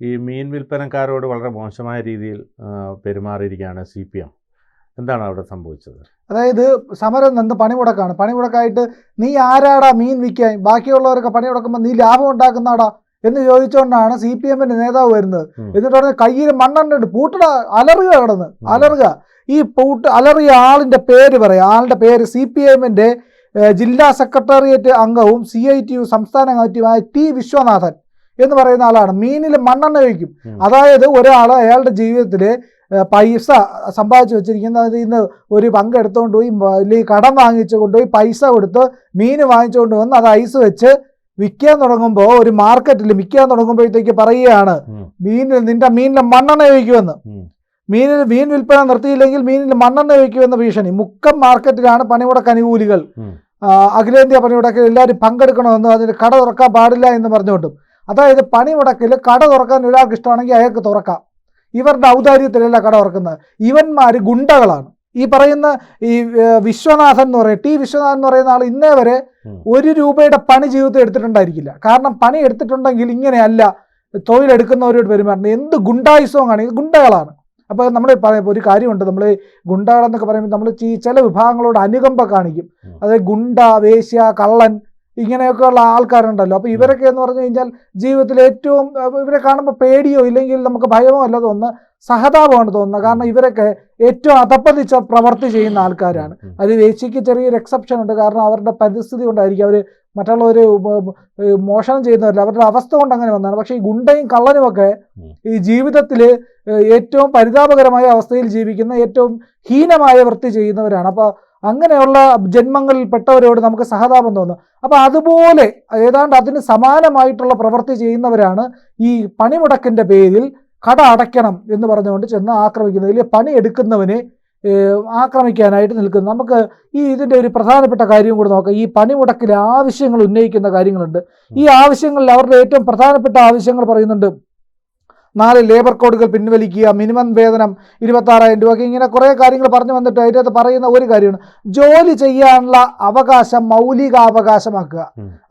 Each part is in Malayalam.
ഈ മീൻ വിൽപ്പനക്കാരോട് വളരെ മോശമായ രീതിയിൽ പെരുമാറിയിരിക്കുകയാണ് സി പി എം. എന്താണ് അവിടെ സംഭവിച്ചത്? അതായത് സമരം നിന്ന് പണിമുടക്കാണ്. പണിമുടക്കായിട്ട് നീ ആരാടാ മീൻ വിൽക്കാൻ? ബാക്കിയുള്ളവരൊക്കെ പണിമുടക്കുമ്പോൾ നീ ലാഭം ഉണ്ടാക്കുന്നാടാ എന്ന് ചോദിച്ചുകൊണ്ടാണ് സി പി എമ്മിന്റെ നേതാവ് വരുന്നത്. എന്നിട്ട് പറഞ്ഞ കയ്യിൽ മണ്ണെണ്ണുണ്ട് പൂട്ടട അലറുക കിടന്ന്. അലറുക. ഈ പൂട്ട് അലറിയ ആളിന്റെ പേര് പറയാം. ആളിന്റെ പേര് സി പി എമ്മിന്റെ ജില്ലാ സെക്രട്ടേറിയറ്റ് അംഗവും സി ഐ ടി യു സംസ്ഥാന കമ്മിറ്റിയുമായ ടി വിശ്വനാഥൻ. എന്ന് പറയുന്ന ആളാണ്. മീനിൽ മണ്ണെണ്ണ ഒഴിക്കും. അതായത് ഒരാൾ അയാളുടെ ജീവിതത്തിൽ പൈസ സമ്പാദിച്ചു വെച്ചിരിക്കുന്ന അതിൽ നിന്ന് ഒരു പങ്ക് എടുത്തുകൊണ്ട് പോയി അല്ലെങ്കിൽ കടം വാങ്ങിച്ചു കൊണ്ടുപോയി പൈസ കൊടുത്ത് മീൻ വാങ്ങിച്ചുകൊണ്ട് വന്ന് അത് ഐസ് വെച്ച് വിൽക്കാൻ തുടങ്ങുമ്പോൾ ഒരു മാർക്കറ്റിൽ വിൽക്കാൻ തുടങ്ങുമ്പോഴത്തേക്ക് പറയുകയാണ്. മീനിൽ നിന്റെ മീനിൽ മണ്ണെണ്ണ ഒഴിക്കുമെന്ന്. മീനിൽ മീൻ വിൽപ്പന നിർത്തിയില്ലെങ്കിൽ മീനിൽ മണ്ണെണ്ണ ഒഴിക്കുമെന്ന ഭീഷണി. മുക്കം മാർക്കറ്റിലാണ് പണിമുടക്ക് അനുകൂലികൾ. അഖിലേന്ത്യാ പണിമുടക്കിൽ എല്ലാവരും പങ്കെടുക്കണമെന്നും അതിന് കട തുറക്കാൻ പാടില്ല എന്ന് പറഞ്ഞുകൊണ്ടും. അതായത് പണിമുടക്കിൽ കട തുറക്കാൻ ഒരാൾക്ക് ഇഷ്ടമാണെങ്കിൽ അയാൾക്ക് തുറക്കാം. ഇവരുടെ ഔദാര്യത്തിലല്ല കട തുറക്കുന്നത്. ഇവന്മാർ ഗുണ്ടകളാണ്. ഈ പറയുന്ന ഈ വിശ്വനാഥൻ എന്ന് പറയുക ടി വിശ്വനാഥൻ എന്ന് പറയുന്ന ആൾ ഇന്നേ വരെ ഒരു രൂപയുടെ പണി ജീവിതത്തിൽ എടുത്തിട്ടുണ്ടായിരിക്കില്ല. കാരണം പണി എടുത്തിട്ടുണ്ടെങ്കിൽ ഇങ്ങനെയല്ല തൊഴിലെടുക്കുന്നവരോട് പെരുമാറുന്നത്. എന്ത് ഗുണ്ടായുസവും ഇത് ഗുണ്ടകളാണ്. അപ്പോൾ നമ്മൾ പറയുമ്പോൾ ഒരു കാര്യമുണ്ട്. നമ്മൾ ഗുണ്ടകളെന്നൊക്കെ പറയുമ്പോൾ നമ്മൾ ചില വിഭാഗങ്ങളോട് അനുകമ്പ കാണിക്കും. അതായത് ഗുണ്ട വേശ്യ കള്ളൻ ഇങ്ങനെയൊക്കെയുള്ള ആൾക്കാരുണ്ടല്ലോ. അപ്പോൾ ഇവരൊക്കെ എന്ന് പറഞ്ഞു കഴിഞ്ഞാൽ ജീവിതത്തിൽ ഏറ്റവും ഇവരെ കാണുമ്പോൾ പേടിയോ ഇല്ലെങ്കിൽ നമുക്ക് ഭയമോ അല്ല തോന്നുന്നു സഹതാപമാണ് തോന്നുന്നത്. കാരണം ഇവരൊക്കെ ഏറ്റവും അതപ്പതിച്ച പ്രവർത്തി ചെയ്യുന്ന ആൾക്കാരാണ്. അതിൽ അത് വേശിക്ക് ചെറിയൊരു എക്സെപ്ഷൻ ഉണ്ട്. കാരണം അവരുടെ പരിസ്ഥിതി കൊണ്ടായിരിക്കും അവർ മറ്റുള്ളവർ മോഷണം ചെയ്യുന്നവരില്ല അവരുടെ അവസ്ഥ കൊണ്ട് അങ്ങനെ വന്നതാണ്. പക്ഷേ ഈ ഗുണ്ടയും കള്ളനുമൊക്കെ. ഈ ജീവിതത്തിൽ ഏറ്റവും പരിതാപകരമായ അവസ്ഥയിൽ ജീവിക്കുന്ന ഏറ്റവും ഹീനമായ വൃത്തി ചെയ്യുന്നവരാണ്. അപ്പോൾ അങ്ങനെയുള്ള ജന്മങ്ങളിൽ പെട്ടവരോട് നമുക്ക് സഹതാപം തോന്നും. അപ്പോൾ അതുപോലെ ഏതാണ്ട് അതിന് സമാനമായിട്ടുള്ള പ്രവൃത്തി ചെയ്യുന്നവരാണ് ഈ പണിമുടക്കിന്റെ പേരിൽ കട അടയ്ക്കണം എന്ന് പറഞ്ഞുകൊണ്ട് ചെന്ന് ആക്രമിക്കുന്നത്. ഇല്ലെങ്കിൽ പണി എടുക്കുന്നവനെ ആക്രമിക്കാനായിട്ട് നിൽക്കുന്നത് നമുക്ക് ഈ ഇതിന്റെ ഒരു പ്രധാനപ്പെട്ട കാര്യം കൂടെ നോക്കാം. ഈ പണിമുടക്കിലെ ആവശ്യങ്ങൾ ഉന്നയിക്കുന്ന കാര്യങ്ങളുണ്ട്. ഈ ആവശ്യങ്ങളിൽ അവരുടെ ഏറ്റവും പ്രധാനപ്പെട്ട ആവശ്യങ്ങൾ പറയുന്നുണ്ട് നാല് ലേബർ കോഡുകൾ പിൻവലിക്കുക മിനിമം വേതനം ഇരുപത്താറായിരം രൂപ ഇങ്ങനെ കുറേ കാര്യങ്ങൾ പറഞ്ഞു വന്നിട്ട് അതിനകത്ത് പറയുന്ന ഒരു കാര്യമാണ്. ജോലി ചെയ്യാനുള്ള അവകാശം മൗലികാവകാശമാക്കുക.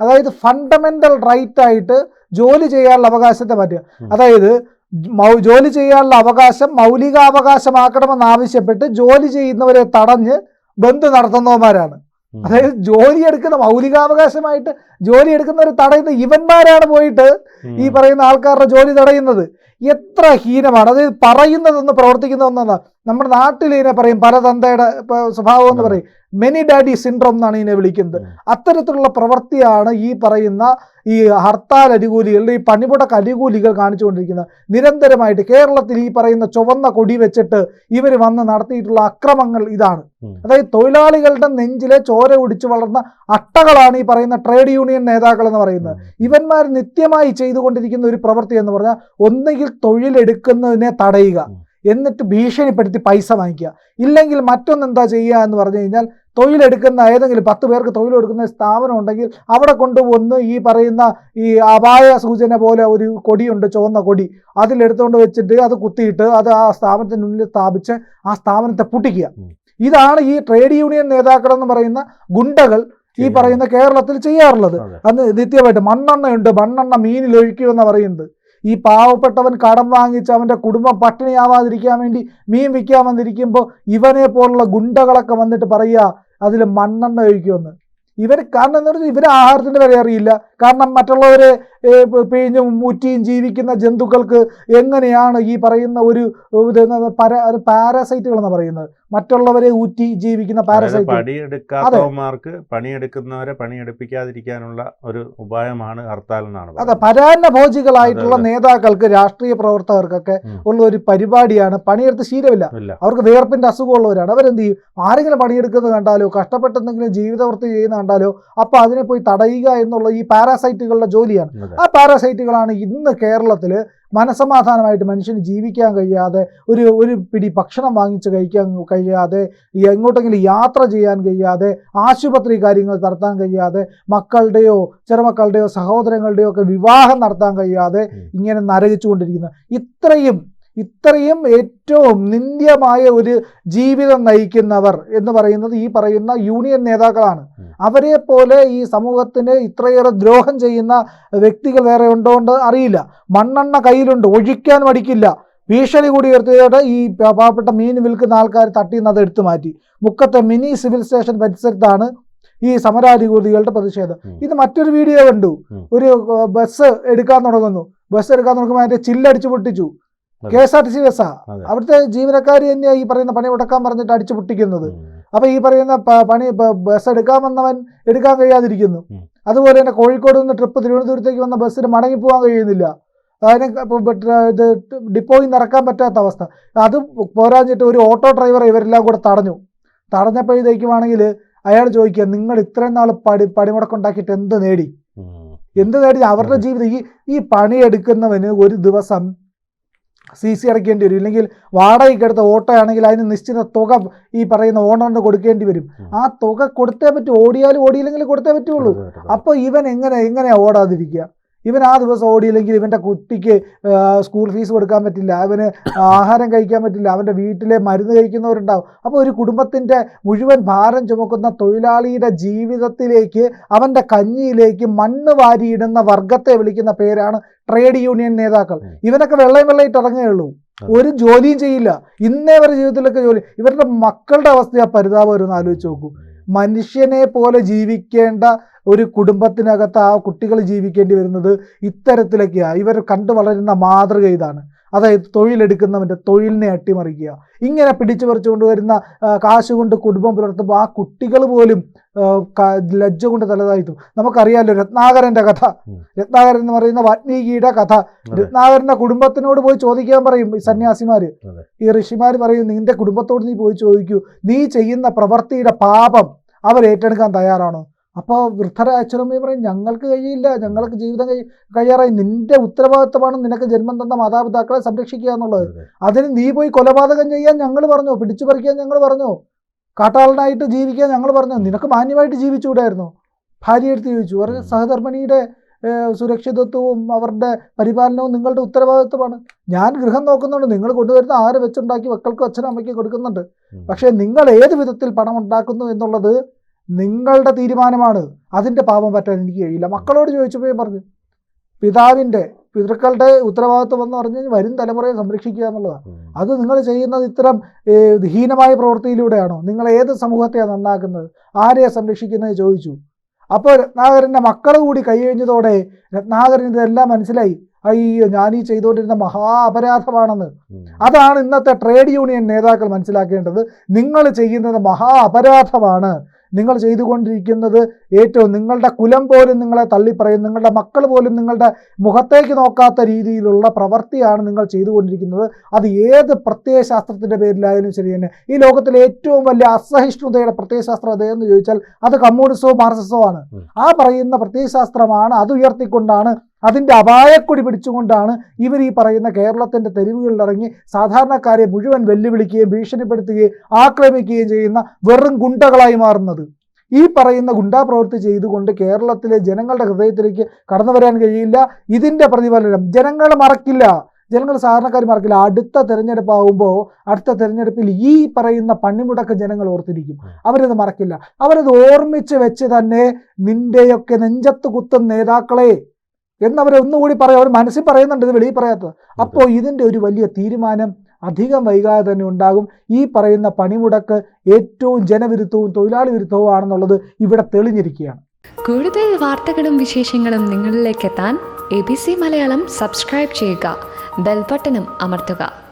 അതായത് ഫണ്ടമെന്റൽ റൈറ്റ് ആയിട്ട് ജോലി ചെയ്യാനുള്ള അവകാശത്തെ മാറ്റുക. അതായത് ജോലി ചെയ്യാനുള്ള അവകാശം മൗലികാവകാശമാക്കണമെന്ന് ആവശ്യപ്പെട്ട് ജോലി ചെയ്യുന്നവരെ തടഞ്ഞ് ബന്ദ് നടത്തുന്നവന്മാരാണ്. അതായത് ജോലി എടുക്കുന്ന മൗലികാവകാശമായിട്ട് ജോലി എടുക്കുന്നവർ തടയുന്ന ഇവന്മാരാണ് പോയിട്ട് ഈ പറയുന്ന ആൾക്കാരുടെ ജോലി തടയുന്നത്. എത്ര ഹീനമാണ്. അത് പറയുന്നതൊന്ന് പ്രവർത്തിക്കുന്നതൊന്നല്ല നമ്മുടെ നാട്ടിൽ ഇതിനെ പറയും പരതന്തയുടെ സ്വഭാവം എന്ന് പറയും. മെനി ഡാഡി സിൻഡ്രോം എന്നാണ് ഇതിനെ വിളിക്കുന്നത്. അത്തരത്തിലുള്ള പ്രവൃത്തിയാണ് ഈ പറയുന്ന ഈ ഹർത്താൽ അനുകൂലികൾ ഈ പണിമുടക്ക് അനുകൂലികൾ കാണിച്ചുകൊണ്ടിരിക്കുന്നത്. നിരന്തരമായിട്ട് കേരളത്തിൽ ഈ പറയുന്ന ചുവന്ന കൊടി വെച്ചിട്ട് ഇവർ വന്ന് നടത്തിയിട്ടുള്ള അക്രമങ്ങൾ ഇതാണ്. അതായത് തൊഴിലാളികളുടെ നെഞ്ചിലെ ചോര ഒടിച്ചു വളർന്ന അട്ടകളാണ് ഈ പറയുന്ന ട്രേഡ് യൂണിയൻ നേതാക്കൾ എന്ന് പറയുന്നത് ഇവന്മാർ നിത്യമായി ചെയ്തുകൊണ്ടിരിക്കുന്ന ഒരു പ്രവൃത്തി എന്ന് പറഞ്ഞാൽ ഒന്നുകിൽ തൊഴിലെടുക്കുന്നതിനെ തടയുക. എന്നിട്ട് ഭീഷണിപ്പെടുത്തി പൈസ വാങ്ങിക്കുക. ഇല്ലെങ്കിൽ മറ്റൊന്ന് എന്താ ചെയ്യുക എന്ന് പറഞ്ഞു കഴിഞ്ഞാൽ തൊഴിലെടുക്കുന്ന ഏതെങ്കിലും പത്ത് പേർക്ക് തൊഴിലെടുക്കുന്ന സ്ഥാപനം ഉണ്ടെങ്കിൽ അവിടെ കൊണ്ടുവന്ന് ഈ പറയുന്ന ഈ അപായ സൂചന പോലെ ഒരു കൊടിയുണ്ട് ചുവന്ന കൊടി. അതിലെടുത്തുകൊണ്ട് വെച്ചിട്ട് അത് കുത്തിയിട്ട് അത് ആ സ്ഥാപനത്തിന് മുന്നിൽ സ്ഥാപിച്ച് ആ സ്ഥാപനത്തെ പൊട്ടിക്കുക. ഇതാണ് ഈ ട്രേഡ് യൂണിയൻ നേതാക്കൾ എന്ന് പറയുന്ന ഗുണ്ടകൾ ഈ പറയുന്ന കേരളത്തിൽ ചെയ്യാറുള്ളത്. അന്ന് നിത്യമായിട്ട് മണ്ണെണ്ണയുണ്ട് മണ്ണെണ്ണ മീനിൽ ഒഴിക്കുമെന്ന് പറയുന്നത്. ഈ പാവപ്പെട്ടവൻ കടം വാങ്ങിച്ച് അവന്റെ കുടുംബം പട്ടിണിയാവാതിരിക്കാൻ വേണ്ടി മീൻ വിൽക്കാൻ വന്നിരിക്കുമ്പോൾ ഇവനെ പോലുള്ള ഗുണ്ടകളൊക്കെ വന്നിട്ട് പറയുക അതിൽ മണ്ണെണ്ണ ഒഴിക്കുമെന്ന്. ഇവർ കാരണം എന്ന് പറഞ്ഞാൽ ഇവർ ആഹാരത്തിന്റെ വില അറിയില്ല. കാരണം മറ്റുള്ളവരെ പിഴിഞ്ഞും മുറ്റിയും ജീവിക്കുന്ന ജന്തുക്കൾക്ക് എങ്ങനെയാണ് ഈ പറയുന്ന ഒരു പര പാരാസൈറ്റുകൾ എന്ന് പറയുന്നത്. മറ്റുള്ളവരെ ഊറ്റി ജീവിക്കുന്ന പാരസൈറ്റ്. പണിയെടുക്കാത്തവന്മാർക്ക് പണിയെടുക്കുന്നവരെ പണിയെടുപ്പിക്കാതിരിക്കാനുള്ള ഒരു ഉപായമാണ് ഹർത്താൽ എന്നാണ് അതെ പരാന്നഭോജികളായിട്ടുള്ള. നേതാക്കൾക്ക് രാഷ്ട്രീയ പ്രവർത്തകർക്കൊക്കെ ഉള്ള ഒരു പരിപാടിയാണ് പണിയെടുത്ത് ശീലമില്ല. അവർക്ക് വിയർപ്പിന്റെ അസുഖമുള്ളവരാണ്. അവരെന്ത് ചെയ്യും? ആരെങ്കിലും പണിയെടുക്കുന്നത് കണ്ടാലോ കഷ്ടപ്പെട്ടെന്തെങ്കിലും ജീവിതവൃത്തി ചെയ്യുന്ന കണ്ടാലോ? അപ്പോൾ അതിനെ പോയി തടയുക എന്നുള്ള ഈ പാരാസൈറ്റുകളുടെ ജോലിയാണ്. ആ പാരാസൈറ്റുകളാണ് ഇന്ന് കേരളത്തിൽ മനസമാധാനമായിട്ട് മനുഷ്യന് ജീവിക്കാൻ കഴിയാതെ ഒരു ഒരു പിടി ഭക്ഷണം വാങ്ങിച്ച് കഴിക്കാൻ കഴിയാതെ എങ്ങോട്ടെങ്കിലും യാത്ര ചെയ്യാൻ കഴിയാതെ ആശുപത്രി കാര്യങ്ങൾ നടത്താൻ കഴിയാതെ മക്കളുടെയോ ചെറുമക്കളുടെയോ സഹോദരങ്ങളുടെയോ ഒക്കെ വിവാഹം നടത്താൻ കഴിയാതെ ഇങ്ങനെ നരകിച്ചുകൊണ്ടിരിക്കുന്നത് ഇത്രയും ഇത്രയും ഏറ്റവും നിന്ദ്യമായ ഒരു ജീവിതം നയിക്കുന്നവർ എന്ന് പറയുന്നത് ഈ പറയുന്ന യൂണിയൻ നേതാക്കളാണ്. അവരെ പോലെ ഈ സമൂഹത്തിന് ഇത്രയേറെ ദ്രോഹം ചെയ്യുന്ന വ്യക്തികൾ വേറെ ഉണ്ടോ എന്ന് അറിയില്ല. മണ്ണെണ്ണ കയ്യിലുണ്ട് ഒഴിക്കാൻ മടിക്കില്ല. ഭീഷണി കൂടി ഉയർത്തിയിട്ട് ഈ പാവപ്പെട്ട മീൻ വിൽക്കുന്ന ആൾക്കാർ തട്ടിയിൽ നിന്ന് അത് എടുത്തു മാറ്റി. മുക്കത്തെ മിനി സിവിൽ സ്റ്റേഷൻ പരിസരത്താണ് ഈ സമരാധികൂതികളുടെ പ്രതിഷേധം. ഇത് മറ്റൊരു വീഡിയോ കണ്ടു. ഒരു ബസ് എടുക്കാൻ തുടങ്ങുന്നു. ബസ് എടുക്കാൻ തുടങ്ങുമ്പോൾ അതിന്റെ ചില്ലടിച്ച് പൊട്ടിച്ചു. K S R T C ബസ്സാ. ആ അവിടുത്തെ ജീവനക്കാർ തന്നെയാണ് ഈ പറയുന്ന പണി മുടക്കാൻ പറഞ്ഞിട്ട് അടിച്ചു പൊട്ടിക്കുന്നത്. അപ്പൊ ഈ പറയുന്ന പണി ബസ് എടുക്കാൻ വന്നവൻ എടുക്കാൻ കഴിയാതിരിക്കുന്നു. അതുപോലെ തന്നെ കോഴിക്കോട് നിന്ന് ട്രിപ്പ് തിരുവനന്തപുരത്തേക്ക് വന്ന ബസ്സിന് മടങ്ങി പോകാൻ കഴിയുന്നില്ല. അതിന് ഇത് ഡിപ്പോയിൽ നിന്ന് ഇറക്കാൻ പറ്റാത്ത അവസ്ഥ. അത് പോരാഞ്ഞിട്ട് ഒരു ഓട്ടോ ഡ്രൈവർ ഇവരെല്ലാം കൂടെ തടഞ്ഞു. തടഞ്ഞപ്പോഴത്തേക്കുവാണെങ്കിൽ അയാൾ ചോദിക്കുക നിങ്ങൾ ഇത്രയും നാൾ പടി പണിമുടക്കുണ്ടാക്കിയിട്ട് എന്ത് നേടി. എന്ത് നേടി? അവരുടെ. ജീവിതം ഈ ഈ പണിയെടുക്കുന്നവന് ഒരു ദിവസം സി സി അടയ്ക്കേണ്ടി വരും. ഇല്ലെങ്കിൽ വാടകയ്ക്ക് എടുത്ത ഓട്ടോ ആണെങ്കിൽ അതിന് നിശ്ചിത തുക ഈ പറയുന്ന ഓണറിന് കൊടുക്കേണ്ടി വരും. ആ തുക കൊടുത്തേ പറ്റൂ. ഓടിയാലും ഓടിയില്ലെങ്കിൽ കൊടുത്തേ പറ്റുള്ളൂ. അപ്പോൾ. ഇവൻ എങ്ങനെ എങ്ങനെയാണ് ഓടാതിരിക്കുക? ഇവൻ ആ ദിവസം ഓടിയില്ലെങ്കിൽ ഇവന്റെ കുട്ടിക്ക് സ്കൂൾ ഫീസ് കൊടുക്കാൻ പറ്റില്ല. അവന് ആഹാരം കഴിക്കാൻ പറ്റില്ല. അവന്റെ വീട്ടിലെ മരുന്ന് കഴിക്കുന്നവരുണ്ടാവും. അപ്പോൾ ഒരു കുടുംബത്തിന്റെ മുഴുവൻ ഭാരം ചുമക്കുന്ന തൊഴിലാളിയുടെ ജീവിതത്തിലേക്ക് അവന്റെ കഞ്ഞിയിലേക്ക് മണ്ണ് വാരിയിടുന്ന വർഗത്തെ വിളിക്കുന്ന പേരാണ് ട്രേഡ് യൂണിയൻ നേതാക്കൾ. ഇവനൊക്കെ വെള്ളയും വെള്ളയിട്ട് ഇറങ്ങുകയുള്ളൂ. ഉള്ളൂ ഒരു ജോലിയും ചെയ്യില്ല. ഇന്നേ വരെ ജീവിതത്തിലൊക്കെ ജോലി. ഇവരുടെ മക്കളുടെ അവസ്ഥ ആ പരിതാപം ഒരു ആലോചിച്ച് നോക്കൂ. മനുഷ്യനെ പോലെ ജീവിക്കേണ്ട ഒരു കുടുംബത്തിനകത്ത് ആ കുട്ടികൾ ജീവിക്കേണ്ടി വരുന്നത് ഇത്തരത്തിലൊക്കെയാണ് ഇവർ കണ്ടു വളരുന്ന മാതൃക ഇതാണ്. അതായത് തൊഴിലെടുക്കുന്നവന്റെ തൊഴിലിനെ അട്ടിമറിക്കുക. ഇങ്ങനെ പിടിച്ചു പറിച്ചു കൊണ്ടുവരുന്ന കാശ് കൊണ്ട് കുടുംബം പുലർത്തുമ്പോൾ ആ കുട്ടികൾ പോലും ലജ്ജ കൊണ്ട് തലതായിട്ടു നമുക്കറിയാമല്ലോ രത്നാകരന്റെ കഥ. രത്നാകരൻ എന്ന് പറയുന്ന വാൽമീകിയുടെ കഥ. രത്നാകരന്റെ കുടുംബത്തിനോട് പോയി ചോദിക്കാൻ പറയും ഈ സന്യാസിമാർ. ഈ ഋഷിമാർ പറയും നിന്റെ കുടുംബത്തോട് നീ പോയി ചോദിക്കൂ. നീ ചെയ്യുന്ന പ്രവൃത്തിയുടെ പാപം അവർ ഏറ്റെടുക്കാൻ തയ്യാറാണോ? അപ്പോൾ വൃദ്ധരായ അച്ഛനമ്മയും പറയും ഞങ്ങൾക്ക് കഴിയില്ല ഞങ്ങൾക്ക് ജീവിതം കഴി കഴിയാറായി. നിന്റെ ഉത്തരവാദിത്തമാണ് നിനക്ക് ജന്മം തന്ന മാതാപിതാക്കളെ സംരക്ഷിക്കുക എന്നുള്ളത്. അതിന് നീ പോയി കൊലപാതകം ചെയ്യാൻ ഞങ്ങൾ പറഞ്ഞു പിടിച്ചു പറിക്കാൻ ഞങ്ങൾ പറഞ്ഞു. കാട്ടാളനായിട്ട് ജീവിക്കാൻ ഞങ്ങൾ പറഞ്ഞു. നിനക്ക് മാന്യമായിട്ട് ജീവിച്ചുകൂടായിരുന്നു. ഭാര്യ എടുത്ത് ജീവിച്ചു പറഞ്ഞ സഹധർമ്മിണിയുടെ സുരക്ഷിതത്വവും അവരുടെ പരിപാലനവും നിങ്ങളുടെ ഉത്തരവാദിത്വമാണ്. ഞാൻ ഗൃഹം നോക്കുന്നുണ്ട്. നിങ്ങൾ കൊണ്ടുവരുന്ന ആര് വെച്ചുണ്ടാക്കി മക്കൾക്കും അച്ഛനും അമ്മയ്ക്കും കൊടുക്കുന്നുണ്ട്. പക്ഷേ നിങ്ങൾ ഏത് വിധത്തിൽ പണം ഉണ്ടാക്കുന്നു എന്നുള്ളത് നിങ്ങളുടെ തീരുമാനമാണ്. അതിന്റെ പാപം പറ്റാൻ എനിക്ക് കഴിയില്ല. മക്കളോട് ചോദിച്ചപ്പോൾ പറഞ്ഞു പിതാവിന്റെ പിതൃക്കളുടെ ഉത്തരവാദിത്വം എന്ന് പറഞ്ഞു കഴിഞ്ഞാൽ വരും തലമുറയെ സംരക്ഷിക്കുക എന്നുള്ളതാണ്. അത് നിങ്ങൾ ചെയ്യുന്നത് ഇത്തരം ഹീനമായ പ്രവൃത്തിയിലൂടെയാണോ? നിങ്ങൾ ഏത് സമൂഹത്തെയാണ് നന്നാക്കുന്നത്? ആരെയാണ് സംരക്ഷിക്കുന്നത് ചോദിച്ചു. അപ്പോൾ രത്നാകരന്റെ മക്കൾ കൂടി കഴിഞ്ഞതോടെ രത്നാകരൻ ഇതെല്ലാം മനസ്സിലായി. അയ്യോ ഞാൻ ഈ ചെയ്തുകൊണ്ടിരുന്ന മഹാ അപരാധമാണെന്ന്. അതാണ് ഇന്നത്തെ ട്രേഡ് യൂണിയൻ നേതാക്കൾ മനസ്സിലാക്കേണ്ടത്. നിങ്ങൾ ചെയ്യുന്നത് മഹാ അപരാധമാണ്. നിങ്ങൾ ചെയ്തുകൊണ്ടിരിക്കുന്നത് ഏറ്റവും നിങ്ങളുടെ കുലം പോലും നിങ്ങളെ തള്ളിപ്പറയും. നിങ്ങളുടെ മക്കൾ പോലും നിങ്ങളുടെ മുഖത്തേക്ക് നോക്കാത്ത രീതിയിലുള്ള പ്രവൃത്തിയാണ് നിങ്ങൾ ചെയ്തുകൊണ്ടിരിക്കുന്നത്. അത് ഏത് പ്രത്യയശാസ്ത്രത്തിന്റെ പേരിലായാലും ശരി തന്നെ. ഈ ലോകത്തിലെ ഏറ്റവും വലിയ അസഹിഷ്ണുതയുടെ പ്രത്യയശാസ്ത്രം അതേന്ന് ചോദിച്ചാൽ അത് കമ്മ്യൂണിസവും മാർസിസവും ആണ്. ആ പറയുന്ന പ്രത്യയശാസ്ത്രമാണ് അത് ഉയർത്തിക്കൊണ്ടാണ് അതിന്റെ അപായക്കൊടി പിടിച്ചുകൊണ്ടാണ് ഇവർ ഈ പറയുന്ന കേരളത്തിന്റെ തെരുവുകളിലിറങ്ങി സാധാരണക്കാരെ മുഴുവൻ വെല്ലുവിളിക്കുകയും ഭീഷണിപ്പെടുത്തുകയും ആക്രമിക്കുകയും ചെയ്യുന്ന വെറും ഗുണ്ടകളായി മാറുന്നത്. ഈ പറയുന്ന ഗുണ്ടാ പ്രവൃത്തി ചെയ്തുകൊണ്ട് കേരളത്തിലെ ജനങ്ങളുടെ ഹൃദയത്തിലേക്ക് കടന്നു വരാൻ കഴിയില്ല. ഇതിന്റെ പ്രതിഫലനം ജനങ്ങൾ മറക്കില്ല. ജനങ്ങൾ സാധാരണക്കാർ മറക്കില്ല. അടുത്ത തെരഞ്ഞെടുപ്പ് ആകുമ്പോൾ അടുത്ത തെരഞ്ഞെടുപ്പിൽ ഈ പറയുന്ന പണിമുടക്ക് ജനങ്ങൾ ഓർത്തിരിക്കും. അവരത് മറക്കില്ല. അവരത് ഓർമ്മിച്ച് വെച്ച് തന്നെ നിന്റെയൊക്കെ നെഞ്ചത്ത് കുത്തും നേതാക്കളെ എന്നവരൊന്നുകൂടി പറയും. അവർ മനസ്സിൽ പറയുന്നുണ്ട് ഇത് വെളിയിൽ പറയാത്തത്. അപ്പോൾ ഇതിന്റെ ഒരു വലിയ തീരുമാനം അധികം വൈകാതെ തന്നെ ഉണ്ടാകും. ഈ പറയുന്ന പണിമുടക്ക് ഏറ്റവും ജനവിരുദ്ധവും തൊഴിലാളി വിരുദ്ധവും ആണെന്നുള്ളത് ഇവിടെ തെളിഞ്ഞിരിക്കുകയാണ്. കൂടുതൽ വാർത്തകളും വിശേഷങ്ങളും നിങ്ങളിലേക്ക് എത്താൻ A B C Malayalam subscribe ചെയ്യുക. ബെൽബട്ടനും അമർത്തുക.